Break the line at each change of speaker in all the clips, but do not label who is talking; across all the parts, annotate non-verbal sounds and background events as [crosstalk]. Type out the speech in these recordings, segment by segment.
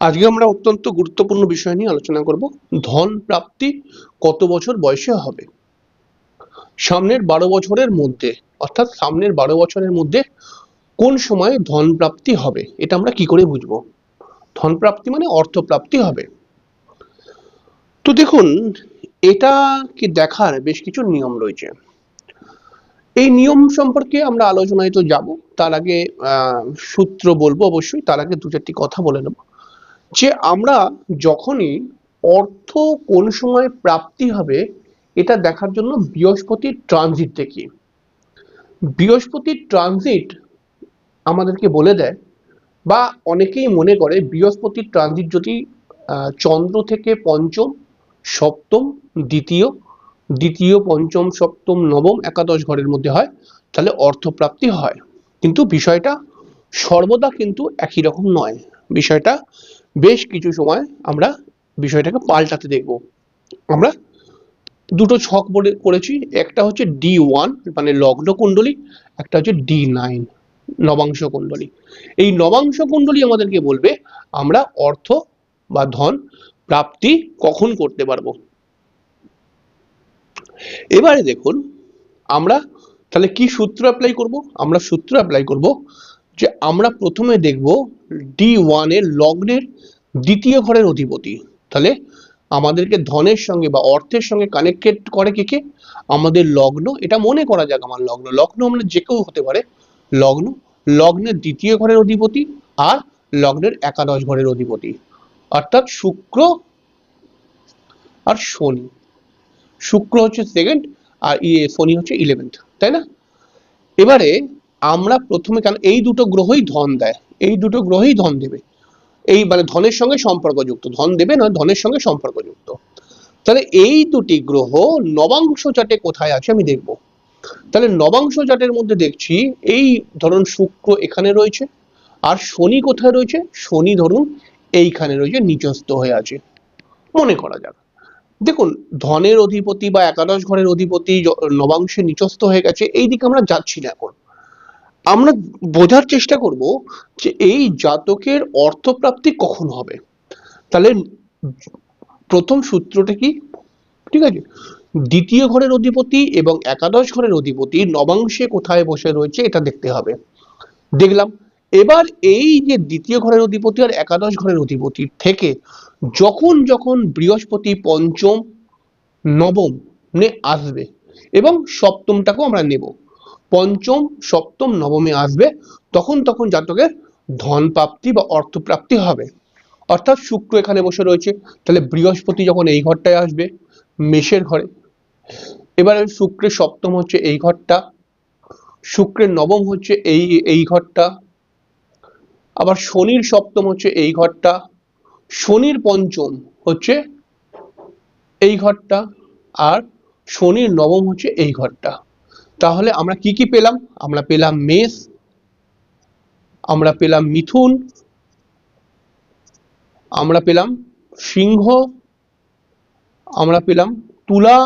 আজকে আমরা অত্যন্ত গুরুত্বপূর্ণ বিষয় নিয়ে আলোচনা করব, ধন প্রাপ্তি কত বছর বয়সে হবে? সামনের বারো বছরের মধ্যে, অর্থাৎ সামনের বারো বছরের মধ্যে কোন সময় ধন প্রাপ্তি হবে? এটা আমরা কি করে বুঝব? ধন প্রাপ্তি মানে অর্থ প্রাপ্তি হবে। তো দেখুন, এটা কি দেখার বেশ কিছু নিয়ম রয়েছে। এই নিয়ম সম্পর্কে আমরা আলোচনায় তো যাব, তার আগে সূত্র বলব অবশ্যই, তার আগে দু চারটি কথা বলে নেব। যে আমরা যখনই অর্থ কোন সময় প্রাপ্তি হবে, এটা দেখার জন্য বৃহস্পতির ট্রানজিট দেখি বৃহস্পতির ট্রানজিট আমাদেরকে বলে দেয় বা অনেকেই মনে করে বৃহস্পতির ট্রানজিট যদি চন্দ্র থেকে পঞ্চম, সপ্তম, দ্বিতীয় দ্বিতীয়, পঞ্চম, সপ্তম, নবম একাদশ ঘরের মধ্যে হয়, তাহলে অর্থপ্রাপ্তি হয়। কিন্তু বিষয়টা সর্বদা কিন্তু একই রকম নয়। বিষয়টা বেশ কিছু সময় আমরা বিষয়টাকে পাল্টাতে দেখব। আমরা দুটো ছক বলে করেছি, একটা হচ্ছে ডি ওয়ান মানে লগ্ন কুণ্ডলী, একটা হচ্ছে ডি নাইন নবাংশ কুণ্ডলী। এই নবাংশ কুণ্ডলী আমাদেরকে বলবে, আমরা অর্থ বা ধন প্রাপ্তি কখন করতে পারব? এবারে দেখুন, আমরা তাহলে কি সূত্র অ্যাপ্লাই করব? আমরা সূত্র অ্যাপ্লাই করব যে আমরা প্রথমে দেখব ডি ওয়ানের লগ্নের দ্বিতীয় ঘরের অধিপতি। তাহলে আমাদেরকে ধনের সঙ্গে বা অর্থের সঙ্গে কানেক্টেড করে কে কে? আমাদের লগ্ন, এটা মনে করা যাক আমার লগ্ন। লগ্ন আমরা যে কেউ হতে পারে। লগ্ন, লগ্নের দ্বিতীয় ঘরের অধিপতি আর লগ্নের একাদশ ঘরের অধিপতি। অর্থাৎ শুক্র আর শনি। শুক্র হচ্ছে সেকেন্ড আর ইয়ে শনি হচ্ছে ইলেভেন্থ তাই না? এবারে আমরা প্রথমে কেন এই দুটো গ্রহই ধন দেয়? এই দুটো গ্রহই ধন দেবে। এই মানে ধনের সঙ্গে সম্পর্কযুক্ত। ধন দেবে না, ধনের সঙ্গে সম্পর্কযুক্ত। তাহলে এই দুটি গ্রহ নবাংশ চাটে কোথায় আছে আমি দেখব। তাহলে নবাংশ চাটের মধ্যে দেখছি, এই ধরুন শুক্র এখানে রয়েছে, আর শনি কোথায় রয়েছে? শনি ধরুন এইখানে রয়েছে, নিচস্থ হয়ে আছে। মনে করা যাক। দেখুন, ধনের অধিপতি বা একাদশ ঘরের অধিপতি নবাংশে নিচস্থ হয়ে গেছে এই দিকে আমরা যাচ্ছি না এখন। আমরা বোঝার চেষ্টা করব যে এই জাতকের অর্থপ্রাপ্তি কখন হবে। তাহলে প্রথম সূত্রটা কি? ঠিক আছে। দ্বিতীয় ঘরের অধিপতি এবং একাদশ ঘরের অধিপতি নবাংশে কোথায় বসে রয়েছে এটা দেখতে হবে। দেখলাম। এবার এই যে দ্বিতীয় ঘরের অধিপতি আর একাদশ ঘরের অধিপতি থেকে যখন যখন বৃহস্পতি পঞ্চম, নবম নে আসবে এবং সপ্তমটাকেও আমরা নেব। পঞ্চম, সপ্তম, নবমে আসবে, তখন তখন জাতকের ধন প্রাপ্তি বা অর্থ প্রাপ্তি হবে। অর্থাৎ শুক্র এখানে বসে রয়েছে। তাহলে বৃহস্পতি যখন এই ঘরটায় আসবে, মেষের ঘরে। এবারে শুক্রের সপ্তম হচ্ছে এই ঘরটা, শুক্রের নবম হচ্ছে এই এই ঘরটা, আবার শনির সপ্তম হচ্ছে এই ঘরটা, শনির পঞ্চম হচ্ছে এই ঘরটা, আর শনির নবম হচ্ছে এই ঘরটা। তাহলে আমরা কি কি পেলাম? আমরা পেলাম মেষ আমরা পেলাম মিথুন, আমরা পেলাম সিংহ, আমরা পেলাম তুলা,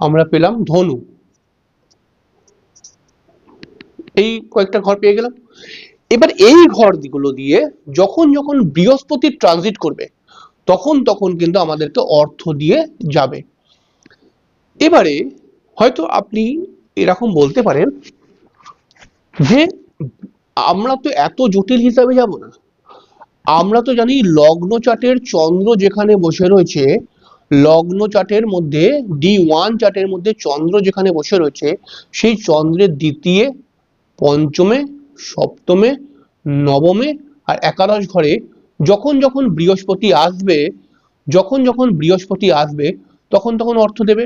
আমরা পেলাম ধনু। এই কয়েকটা ঘর পেয়ে গেলাম। এবার এই ঘরগুলো দিয়ে যখন যখন বৃহস্পতি ট্রানজিট করবে, তখন তখন কিন্তু আমাদেরকে অর্থ দিয়ে যাবে। এবারে হয়তো আপনি এরকম বলতে পারেন যে আমরা তো এত জটিল হিসাবে যাব না। আমরা তো জানি লগ্ন চার্টের চন্দ্র যেখানে বসে রয়েছে, লগ্ন চার্টের মধ্যে ডি ওয়ান চার্টের মধ্যে চন্দ্র যেখানে বসে রয়েছে, সেই চন্দ্রের দ্বিতীয়, পঞ্চমে, সপ্তমে, নবমে আর একাদশ ঘরে যখন যখন বৃহস্পতি আসবে, যখন যখন বৃহস্পতি আসবে, তখন তখন অর্থ দেবে।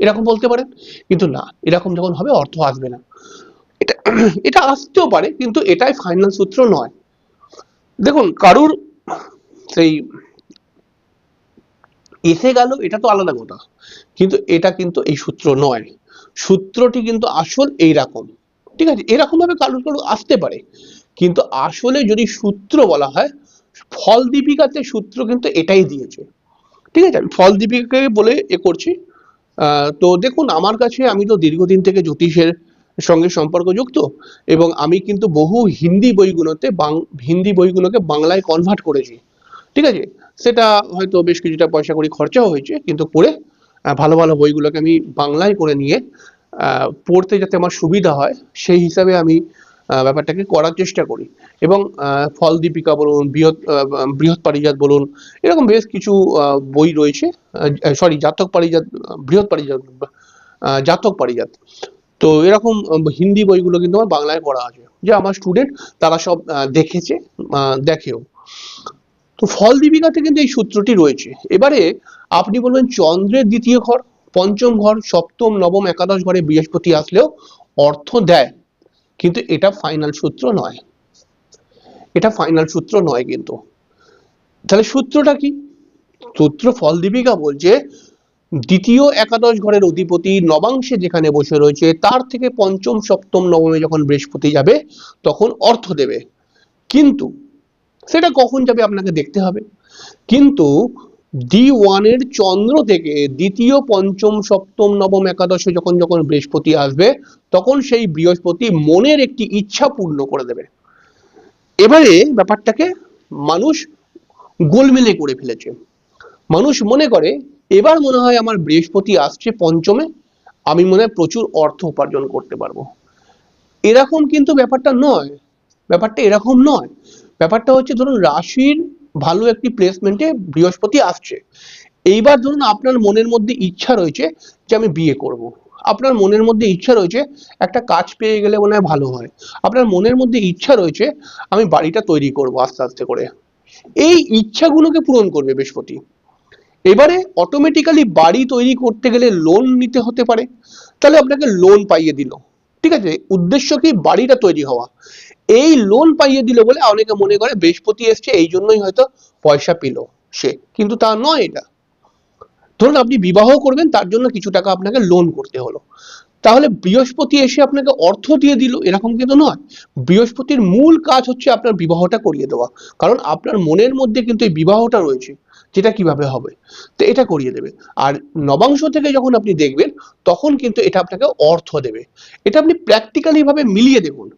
এরকম বলতে পারেন, কিন্তু না, এরকম যখন হবে অর্থ আসবে না। এটা [clears throat] এটা আসতেও পারে, কিন্তু এটাই ফাইনাল সূত্র নয়। দেখুন, কারুর সেই এসে গেল, এটা তো আলাদা কথা, কিন্তু এটা কিন্তু এই সূত্র নয়। সূত্রটি কিন্তু আসল এইরকম। ঠিক আছে এরকম ভাবে কারুর কারুর আসতে পারে, কিন্তু আসলে যদি সূত্র বলা হয়, ফল দীপিকাতে সূত্র কিন্তু এটাই দিয়েছে। ঠিক আছে, আমি ফল দীপিকাকে বলে এ করছি তো দেখুন, আমার কাছে আমি তো দীর্ঘদিন থেকে জ্যোতিষের সঙ্গে সম্পর্কযুক্ত এবং আমি কিন্তু বহু হিন্দি বইগুলোতে হিন্দি বইগুলোকে বাংলায় কনভার্ট করেছি। ঠিক আছে? সেটা হয়তো বেশ কিছুটা পয়সা করে খরচাও হয়েছে, কিন্তু করে ভালো ভালো বইগুলোকে আমি বাংলায় করে নিয়ে পড়তে যাতে আমার সুবিধা হয়, সেই হিসাবে আমি ব্যাপারটাকে করার চেষ্টা করি। এবং ফল দীপিকা বলুন, বৃহৎ বৃহৎ পারিজাত বলুন, এরকম বেশ কিছু বই রয়েছে সরি জাতক পারিজাত, বৃহৎ পারিজাত জাতক পারিজাত। তো এরকম হিন্দি বইগুলো কিন্তু আমার বাংলায় পড়া আছে। যে আমার স্টুডেন্ট তারা সব দেখেছে দেখেও। তো ফল দীপিকাতে কিন্তু এই সূত্রটি রয়েছে। এবারে আপনি বলবেন চন্দ্রের দ্বিতীয় ঘর, পঞ্চম ঘর, সপ্তম, নবম, একাদশ ঘরে বৃহস্পতি আসলেও অর্থ দেয়। কিন্তু এটা ফাইনাল সূত্র নয়। এটা ফাইনাল সূত্র নয় কিন্তু। তাহলে সূত্রটা কি? সূত্র ফল দীপিকা বলছে, দ্বিতীয় একাদশ ঘরের অধিপতি নবাংশে যেখানে বসে রয়েছে, তার থেকে পঞ্চম, সপ্তম, নবমে যখন বৃহস্পতি যাবে, তখন অর্থ দেবে। কিন্তু সেটা কখন যাবে আপনাকে দেখতে হবে। কিন্তু ডি ওয়ানের চন্দ্র থেকে দ্বিতীয় পঞ্চম, সপ্তম, নবম, একাদশে যখন যখন বৃহস্পতি আসবে, তখন সেই বৃহস্পতি মনের একটি ইচ্ছা পূর্ণ করে দেবে। এবারে ব্যাপারটাকে মানুষ গোলমেলে করে ফেলেছে। মানুষ মনে করে, এবার মনে হয় আমার বৃহস্পতি আসছে পঞ্চমে, আমি মনে হয় প্রচুর অর্থ উপার্জন করতে পারব। এরকম কিন্তু ব্যাপারটা নয়। ব্যাপারটা এরকম নয়। ব্যাপারটা হচ্ছে, ধরুন, রাশির ভালো একটি প্লেসমেন্টে বৃহস্পতি আসছে। এইবার ধরুন আপনার মনের মধ্যে ইচ্ছা রয়েছে যে আমি বিয়ে করব। আপনার মনের মধ্যে ইচ্ছা রয়েছে একটা কাজ পেয়ে গেলে মনে হয় ভালো হয়। আপনার মনের মধ্যে ইচ্ছা রয়েছে আমি বাড়িটা তৈরি করব আস্তে আস্তে করে। এই ইচ্ছাগুলোকে পূরণ করবে বৃহস্পতি। এবারে অটোমেটিক্যালি বাড়ি তৈরি করতে গেলে লোন নিতে হতে পারে। তাহলে আপনাকে লোন পাইয়ে দিল। ঠিক আছে? উদ্দেশ্য কি? বাড়িটা তৈরি হওয়া। এই লোন পাইয়ে দিল বলে অনেকে মনে করে বৃহস্পতি এসছে, এই জন্যই হয়তো পয়সা পেল সে। কিন্তু তা নয় এটা। ধরুন আপনি বিবাহ করবেন, তার জন্য কিছু টাকা আপনাকে লোন করতে হলো। তাহলে বৃহস্পতি এসে আপনাকে অর্থ দিয়ে দিল, এরকম কিন্তু নয়। বৃহস্পতির মূল কাজ হচ্ছে আপনার বিবাহটা করিয়ে দেওয়া। কারণ আপনার মনের মধ্যে কিন্তু এই বিবাহটা রয়েছে, যেটা কীভাবে হবে? তো এটা করিয়ে দেবে। আর নবাংশ থেকে যখন আপনি দেখবেন, তখন কিন্তু এটা আপনাকে অর্থ দেবে। এটা আপনি প্র্যাকটিক্যালি ভাবে মিলিয়ে দেখুন।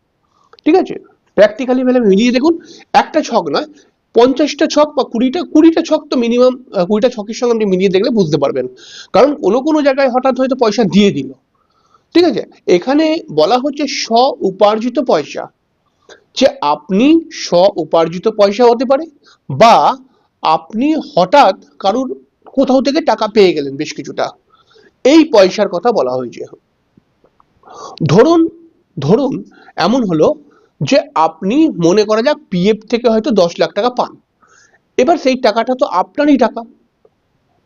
ঠিক আছে? প্র্যাকটিক্যালি ভাবে মিলিয়ে দেখুন, একটা ছক নয়, পঞ্চাশটা ছক বা কুড়িটা কুড়িটা ছক তো মিনিমাম কুড়িটা ছকের সঙ্গে আপনি মিলিয়ে দেখলে বুঝতে পারবেন। কারণ কোনো কোনো জায়গায় হঠাৎ হয়তো পয়সা দিয়ে দিল। ঠিক আছে? এখানে বলা হচ্ছে স্ব উপার্জিত পয়সা। যে আপনি স্ব উপার্জিত পয়সা হতে পারে বা আপনি হঠাৎ কারুর কোথাও থেকে টাকা পেয়ে গেলেন বেশ কিছুটা। এই পয়সার কথা বলা হয়েছে। ধরুন ধরুন, এমন হলো যে আপনি মনে করা যাক পিএফ থেকে হয়তো দশ লাখ টাকা পান। এবার সেই টাকাটা তো আপনারই টাকা।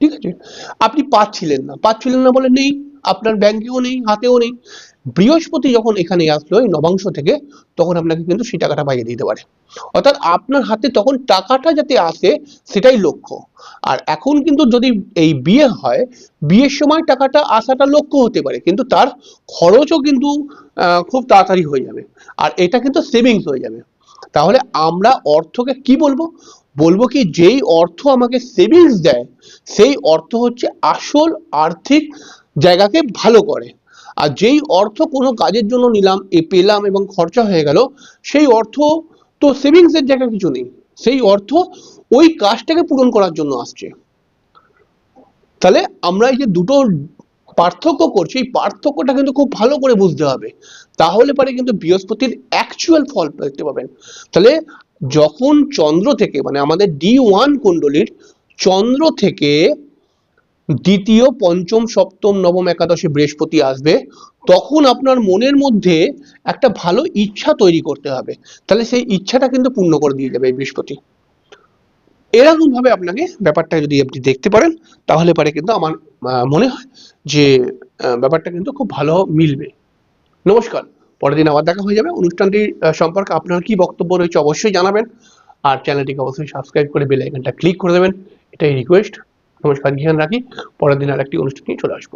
ঠিক আছে? আপনি পাচ্ছিলেন না। পাচ্ছিলেন না বলে নেই। আপনার ব্যাংকেও নেই, হাতেও নেই। বৃহস্পতি যখন এখানে আসলো এই নবাংশ থেকে, তখন আপনাকে কিন্তু সেই টাকাটা পাইয়ে দিতে পারে। অর্থাৎ আপনার হাতে তখন টাকাটা যাতে আসে, সেটাই লক্ষ্য। আর এখন কিন্তু যদি এই বিয়ে হয়, বিয়ের সময় টাকাটা আসাটা লক্ষ্য হতে পারে, কিন্তু তার খরচও কিন্তু খুব তাড়াতাড়ি হয়ে যাবে। আর এটা কিন্তু সেভিংস হয়ে যাবে। তাহলে আমরা অর্থকে কি বলব? বলব কি, যেই অর্থ আমাকে সেভিংস দেয়, সেই অর্থ হচ্ছে আসল আর্থিক জায়গাকে ভালো করে। আর যেই অর্থ কোনো কাজের জন্য নিলাম, এ পেলাম এবং খরচা হয়ে গেল, সেই অর্থ তো সেভিংস এর জায়গায় কিছু নেই। সেই অর্থ ওই কাজটাকে পূরণ করার জন্য আসছে। তাহলে আমরা এই যে দুটো পার্থক্য করছি, এই পার্থক্যটা কিন্তু খুব ভালো করে বুঝতে হবে। তাহলে পরে কিন্তু বৃহস্পতির অ্যাকচুয়াল ফল দেখতে পাবেন। তাহলে যখন চন্দ্র থেকে মানে আমাদের ডি ওয়ান কুণ্ডলীর চন্দ্র থেকে দ্বিতীয়, পঞ্চম, সপ্তম, নবম একাদশে বৃহস্পতি আসবে, তখন আপনার মনের মধ্যে একটা ভালো ইচ্ছা তৈরি করতে হবে। তাহলে সেই ইচ্ছাটা কিন্তু পূর্ণ করে দিয়ে যাবে এই বৃহস্পতি। এরকম ভাবে আপনাকে ব্যাপারটা যদি আপনি দেখতে পারেন, তাহলে পরে কিন্তু আমার মনে হয় যে ব্যাপারটা কিন্তু খুব ভালো মিলবে। নমস্কার, পরের দিন আবার দেখা হয়ে যাবে। অনুষ্ঠানটি সম্পর্কে আপনার কি বক্তব্য রয়েছে অবশ্যই জানাবেন। আর চ্যানেলটিকে অবশ্যই সাবস্ক্রাইব করে বেল আইকনটা ক্লিক করে দেবেন। এটাই রিকোয়েস্ট নমস্কার জ্ঞান রাখি পরের দিন আর একটি অনুষ্ঠান নিয়ে চলে আসব।